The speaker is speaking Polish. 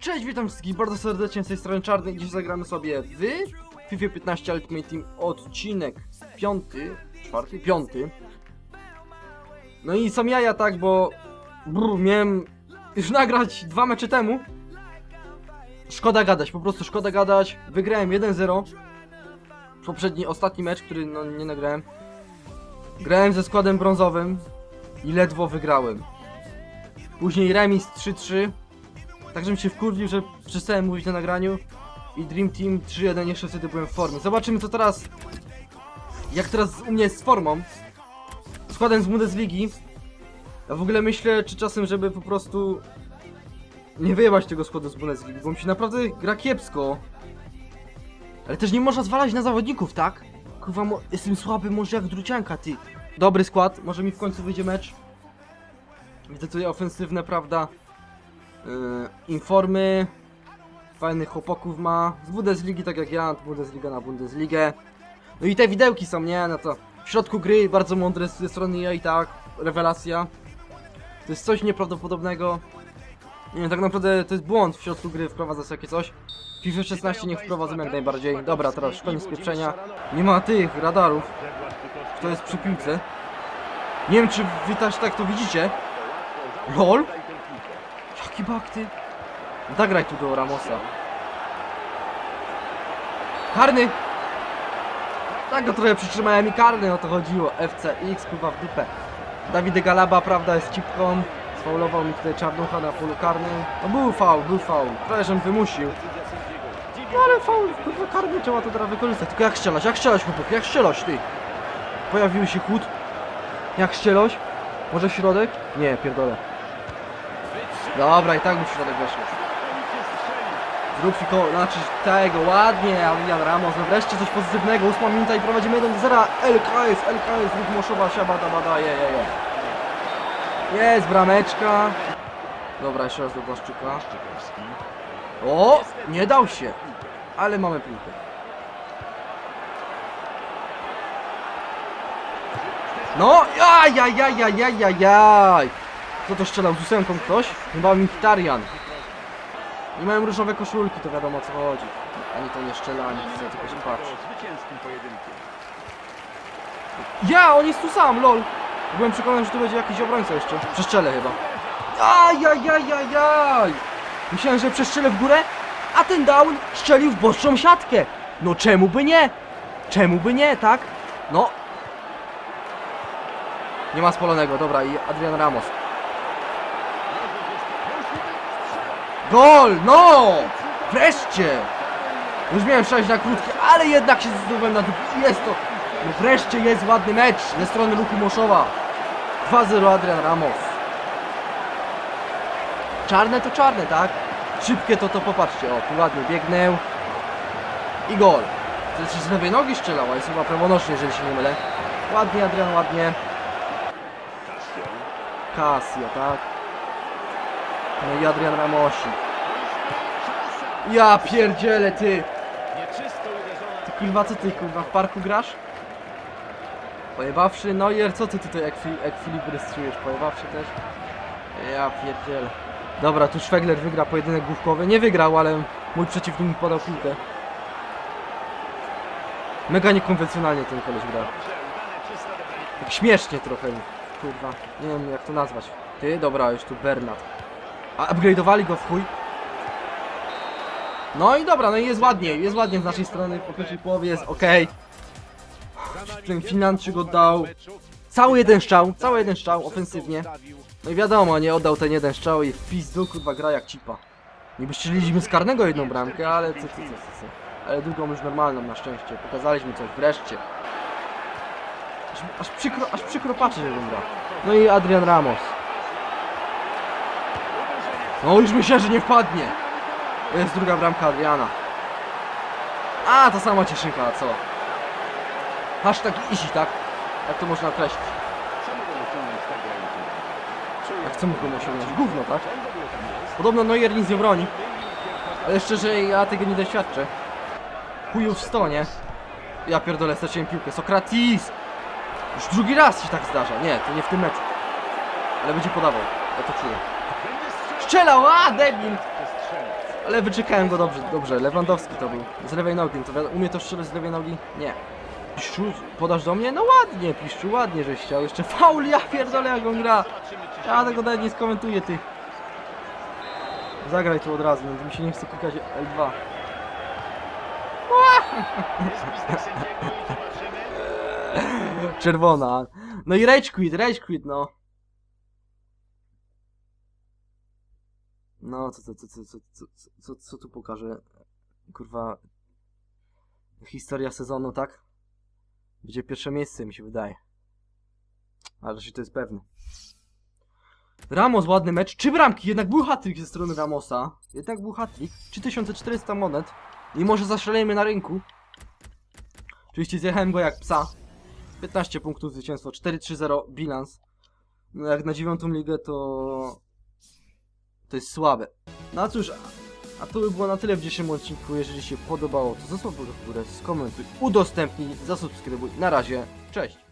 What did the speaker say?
Cześć, witam wszystkich bardzo serdecznie z tej strony Czarny dziś zagramy sobie w FIFA 15 Ultimate Team odcinek piąty, czwarty, piąty. No i są jaja tak, bo brr, miałem już nagrać dwa mecze temu. Szkoda gadać, po prostu szkoda gadać. Wygrałem 1-0. Poprzedni, ostatni mecz, który no nie nagrałem. Grałem ze składem brązowym i ledwo wygrałem. Później remis 3-3. Także mi się wkurwił, że przestałem mówić na nagraniu i Dream Team 3-1 jeszcze wtedy byłem w formie. Zobaczymy co teraz, jak teraz u mnie jest z formą. Składem z Bundesligi. Ja w ogóle myślę, czy czasem, żeby po prostu nie wyjebać tego składu z Bundesligi, bo mi się naprawdę gra kiepsko. Ale też nie można zwalać na zawodników, tak? Kurwa, jestem słaby, może jak drucianka, ty. Dobry skład, może mi w końcu wyjdzie mecz. Widzę tutaj ofensywne, prawda? Yy, informy. Fajnych chłopaków ma. Z Bundesligi, tak jak ja, Bundesliga na Bundesligę. No i te widełki są, nie? No to w środku gry bardzo mądre ze strony ja i tak. Rewelacja. To jest coś nieprawdopodobnego. Nie tak naprawdę to jest błąd w środku gry wprowadzać takie coś. FIFA 16 niech wprowadzą jak najbardziej. Dobra, teraz koniec pieprzenia. Nie ma tych radarów. Kto jest przy piłce. Nie wiem, czy wy też tak to widzicie. LOL? Jaki bak ty? Zagraj tu do Ramosa. Karny! Tak go trochę przytrzymałem i karny o to chodziło. FCX kurwa w dupę. Dawid Galaba prawda jest cipką. Sfaulował mi tutaj czarnucha na polu karnym. No był faul, był faul. Trochę żem wymusił. No ale faul, kurwa karny trzeba to teraz wykorzystać. Tylko jak strzelać, jak strzelać chłopak, jak strzelać ty? Pojawił się chód. Jak strzelać? Może środek? Nie, pierdolę. Dobra, i tak w środek weszło. Zrób fiko, znaczy tego, ładnie, Adrian Ramos, no wreszcie coś pozytywnego, ósma minuta i prowadzimy 1 do 0, LKS, LKS, ruch Moszowa, siabada, bada, je, je, je. Jest brameczka. Dobra, jeszcze raz do Błaszczyka. O, nie dał się, ale mamy piłkę. No, jaj, jaj, jaj, jaj, jaj, jaj, jaj. Kto to strzelał z ósemką ktoś? Chyba Mkhitaryan. Nie mają różowe koszulki, to wiadomo o co chodzi. Ani to nie strzela, ani to tylko się patrzy. zwycięskim pojedynkiem. Ja, on jest tu sam, lol. Byłem przekonany, że tu będzie jakiś obrońca jeszcze. Przeszczelę chyba. Ajajajajaj! Myślałem, że przeszczelę w górę, a ten down strzelił w boczną siatkę. No czemu by nie? Czemu by nie, tak? No. Nie ma spalonego, dobra i Adrian Ramos. Gol, no! Wreszcie! Już miałem na krótkie, ale jednak się zdobyłem na długi. Jest to. No wreszcie jest ładny mecz ze strony Luku Moszowa. 2-0 Adrian Ramos. Czarne to czarne, tak? Szybkie to to popatrzcie. O, tu ładnie biegnę. I gol. Znaczy z lewej nogi strzelała, jest chyba prawonożny, jeżeli się nie mylę. Ładnie Adrian, ładnie. Casio, tak? No i Adrian Ramosik. Ja pierdzielę ty! Ty kurwa, co ty kurwa w parku grasz? Pojebawszy, no jer, co ty tutaj jak Filip rysujesz? Pojebawszy też? Ja pierdzielę. Dobra, tu Szwegler wygra pojedynek główkowy. Nie wygrał, ale mój przeciwnik mi podał piłkę. Mega niekonwencjonalnie ten koleś gra. Tak śmiesznie trochę, kurwa. Nie wiem jak to nazwać. Ty, dobra, już tu Bernat. A upgrade'owali go w chuj. No i dobra, no i jest ładnie, jest ładnie z naszej strony, po pierwszej połowie jest ok. Ten Finlandczyk oddał cały jeden strzał, cały jeden strzał ofensywnie. No i wiadomo, nie oddał ten jeden strzał i w pizdu kurwa gra jak cipa. Niby strzeliliśmy z karnego jedną bramkę, ale co, co, co, co, co. Ale drugą już normalną na szczęście. Pokazaliśmy coś wreszcie. Aż, aż przykro, aż przykro patrzeć jak gra. No i Adrian Ramos. No już myślę, że nie wpadnie. Jest druga bramka Adriana. A, ta sama cieszynka, co? Hashtag easy, tak? Jak to można określić? Jak co mógłbym osiągnąć? Gówno, tak? w. Podobno Neuer nic nie broni. Ale szczerze, ja tego nie doświadczę. Chujów 100, nie? Ja pierdolę, straciłem piłkę. Sokratis! Już drugi raz się tak zdarza. Nie, to nie w tym meczu. Ale będzie podawał. Ja to czuję. Strzelał! A, debil! Ale wyczekałem go dobrze, dobrze. Lewandowski to był. Z lewej nogi. To wiadomo, umie to strzelać z lewej nogi? Nie. Piszczu, podasz do mnie? No ładnie, Piszczu, ładnie, żeś chciał. Jeszcze faul, ja pierdolę jak on gra. Ja tego nawet nie skomentuję, ty. Zagraj tu od razu, no, mi się nie chce klikać L2. Czerwona. No i rage quit, rage quit, no. No, co, co, co, co, co, co, co, co tu pokażę? Kurwa. Historia sezonu, tak? Będzie pierwsze miejsce, mi się wydaje. Ale że to jest pewne. Ramos, ładny mecz. Trzy bramki, jednak był hat-trick ze strony Ramosa. Jednak był hat-trick. 3400 monet. I może zaszalejmy na rynku. Oczywiście zjechałem go jak psa. 15 punktów zwycięstwo, 4-3-0 bilans. No jak na dziewiątą ligę to... To jest słabe. No cóż, a to by było na tyle w dzisiejszym odcinku. Jeżeli się podobało, to zostaw w górę, skomentuj, udostępnij, zasubskrybuj. Na razie, cześć!